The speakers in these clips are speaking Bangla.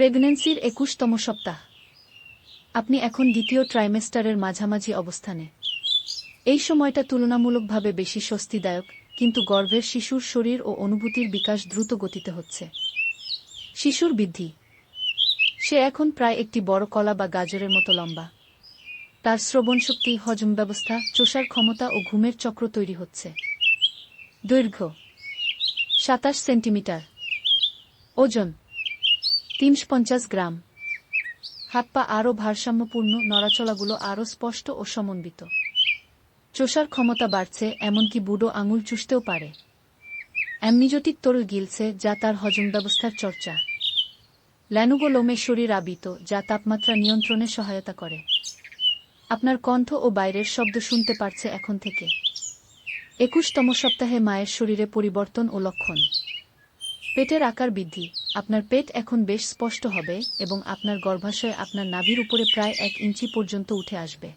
প্রেগন্যান্সির একুশতম সপ্তাহ। আপনি এখন দ্বিতীয় ট্রাইমেস্টারের মাঝামাঝি অবস্থানে। এই সময়টা তুলনামূলকভাবে বেশি স্বস্তিদায়ক, কিন্তু গর্ভের শিশুর শরীর ও অনুভূতির বিকাশ দ্রুত গতিতে হচ্ছে। শিশুর বৃদ্ধি। সে এখন প্রায় একটি বড় কলা বা গাজরের মতো লম্বা। তার শ্রবণশক্তি হজম ব্যবস্থা, চোষার ক্ষমতা ও ঘুমের চক্র তৈরি হচ্ছে। দৈর্ঘ্য সাতাশ সেন্টিমিটার। ওজন তিনশো পঞ্চাশ গ্রাম। হাত পা আরও ভারসাম্যপূর্ণ নড়াচলাগুলো আরও স্পষ্ট ও সমন্বিত। চোষার ক্ষমতা বাড়ছে, এমনকি বুড়ো আঙুল চুষতেও পারে। অ্যামনিজটিক তরল গিলছে, যা তার হজম ব্যবস্থার চর্চা। ল্যানুগোলোমে শরীর আবিত, যা তাপমাত্রা নিয়ন্ত্রণে সহায়তা করে। আপনার কণ্ঠ ও বাইরের শব্দ শুনতে পারছে এখন থেকে। একুশতম সপ্তাহে মায়ের শরীরে পরিবর্তন ও লক্ষণ। পেটের আকার বৃদ্ধি। আপনার পেট এখন বেশ স্পষ্ট হবে এবং আপনার গর্ভাশয় আপনার নাভির উপরে প্রায় এক ইঞ্চি পর্যন্ত উঠে আসবে।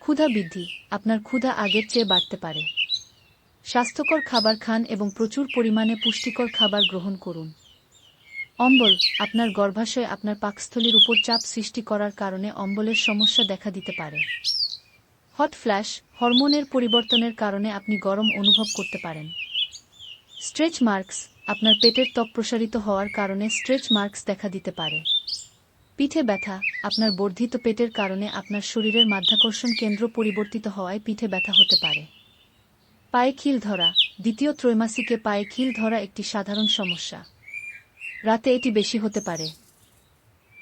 ক্ষুধা বৃদ্ধি। আপনার ক্ষুধা আগের চেয়ে বাড়তে পারে। স্বাস্থ্যকর খাবার খান এবং প্রচুর পরিমাণে পুষ্টিকর খাবার গ্রহণ করুন। অম্বল। আপনার গর্ভাশয় আপনার পাকস্থলীর উপর চাপ সৃষ্টি করার কারণে অম্বলের সমস্যা দেখা দিতে পারে। Hot flash. হরমোনের পরিবর্তনের কারণে আপনি গরম অনুভব করতে পারেন। Stretch marks. আপনার পেটের ত্বক প্রসারিত হওয়ার কারণে স্ট্রেচ মার্কস দেখা দিতে পারে। পিঠে ব্যথা, আপনার বর্ধিত পেটের কারণে আপনার শরীরের মাধ্যাকর্ষণ কেন্দ্র পরিবর্তিত হওয়ায় পিঠে ব্যথা হতে পারে। পায়ে খিল ধরা, দ্বিতীয় ত্রৈমাসিকে পায়ে খিল ধরা একটি সাধারণ সমস্যা। রাতে এটি বেশি হতে পারে।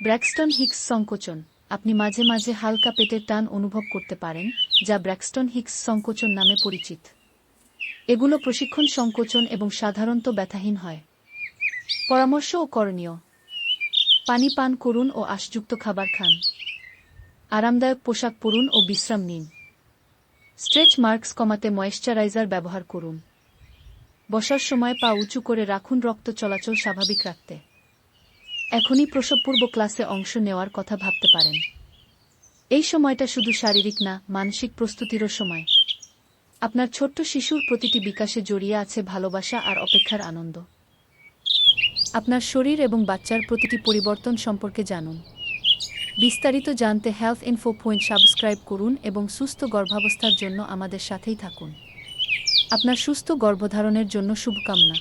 ব্র্যাক্সটন হিক্স সংকোচন, আপনি মাঝে মাঝে হালকা পেটের টান অনুভব করতে পারেন, যা ব্র্যাক্সটন হিক্স সংকোচন নামে পরিচিত। এগুলো প্রশিক্ষণ, সংকোচন এবং সাধারণত ব্যথাহীন হয়। পরামর্শ ও করণীয়। পানি পান করুন ও আশযুক্ত খাবার খান। আরামদায়ক পোশাক পরুন ও বিশ্রাম নিন। স্ট্রেচ মার্কস কমাতে ময়েশ্চারাইজার ব্যবহার করুন। বসার সময় পা উঁচু করে রাখুন রক্ত চলাচল স্বাভাবিক রাখতে। এখনই প্রসবপূর্ব ক্লাসে অংশ নেওয়ার কথা ভাবতে পারেন। এই সময়টা শুধু শারীরিক না, মানসিক প্রস্তুতিরও সময়। আপনার ছোট্ট শিশুর প্রতিটি বিকাশে জড়িয়ে আছে ভালোবাসা আর অপেক্ষার আনন্দ। আপনার শরীর এবং বাচ্চার প্রতিটি পরিবর্তন সম্পর্কে জানুন। বিস্তারিত জানতে হেলথ ইনফো পয়েন্ট সাবস্ক্রাইব করুন এবং সুস্থ গর্ভাবস্থার জন্য আমাদের সাথেই থাকুন। আপনার সুস্থ গর্ভধারণের জন্য শুভকামনা।